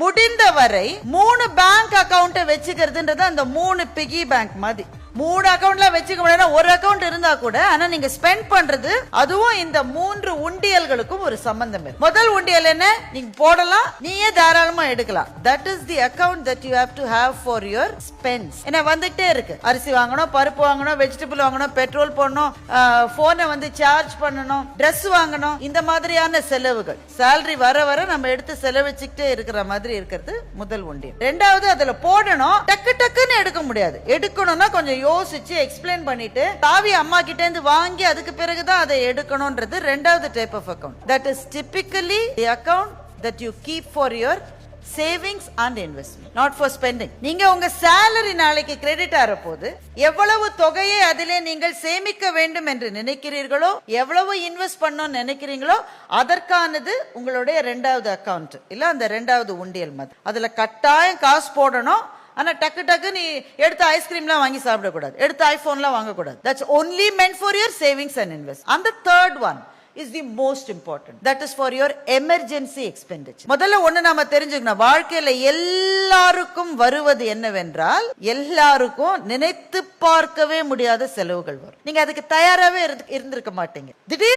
முடிந்தவரை மூணு bank account வச்சுக்கிறதுன்றது அந்த மூணு பிகி பேங்க் மாதிரி. மூணு அக்கௌண்ட்லாம் வச்சுக்க முடியாது ஒரு அக்கவுண்ட் இருந்தா கூட ஆனா நீங்க ஸ்பெண்ட் பண்றது அதுவும் இந்த மூன்று உண்டியல்களுக்கும் ஒரு சம்பந்தம் இருக்கு. முதல் உண்டியல் என்ன? நீங்க போடலாம் நீயே தாராளமா எடுக்கலாம். That is the account that you have to have for your spends என்ன வந்துட்டே இருக்கு. அரிசி வாங்கணும் பருப்பு வாங்கணும் வெஜிடபிள் வாங்கணும் பெட்ரோல் போடணும் போனை வந்து சார்ஜ் பண்ணணும் ட்ரெஸ் வாங்கணும் இந்த மாதிரியான செலவுகள். சேலரி வர வர நம்ம எடுத்து செலவச்சுக்கிட்டே இருக்கிற மாதிரி இருக்கிறது முதல் உண்டியல். ரெண்டாவது அதுல போடணும் டக்கு டக்குன்னு எடுக்க முடியாது. எடுக்கணும்னா கொஞ்சம் யோசிச்சு எக்ஸ்பிளைன் பண்ணிட்டு தாவி அம்மா கிட்ட இருந்து வாங்கி அதுக்கு பிறகுதான் அதை எடுக்கணும்ன்றது ரெண்டாவது type of account that is typically the account that you keep for your savings and investment not for spending நீங்க உங்க சேலரி நாளைக்கு கிரெடிட் ஆற போது எவ்வளவு தொகையை அதிலே நீங்கள் சேமிக்க வேண்டும் என்று நினைக்கிறீர்களோ எவ்வளவு இன்வெஸ்ட் பண்ணணும்னு நினைக்கிறீங்களோ அதற்கானது உங்களுடைய ரெண்டாவது அக்கௌண்ட் இல்ல அந்த ரெண்டாவது உண்டியல் மாதிரி. அதுல கட்டாயம் காசு போடணும் ஆனா டக்கு டக்கு நீ எடுத்த ஐஸ்கிரீம்லாம் வாங்கி சாப்பிடக்கூடாது. எடுத்த ஐஃபோன்லாம் வாங்கக்கூடாது. That's only meant for your savings and invest அந்த third one is the most important that is for your emergency expenditure முதல்ல ஒண்ணு நாம தெரிஞ்சுக்கணும். வாழ்க்கையில எல்லாருக்கும் வருவது என்னவென்றால் எல்லாருக்கும் நினைத்து பார்க்கவே முடியாத செலவுகள் வரும். நீங்க அதுக்கு தயாராகவே இருந்திருக்க மாட்டீங்க. திடீர்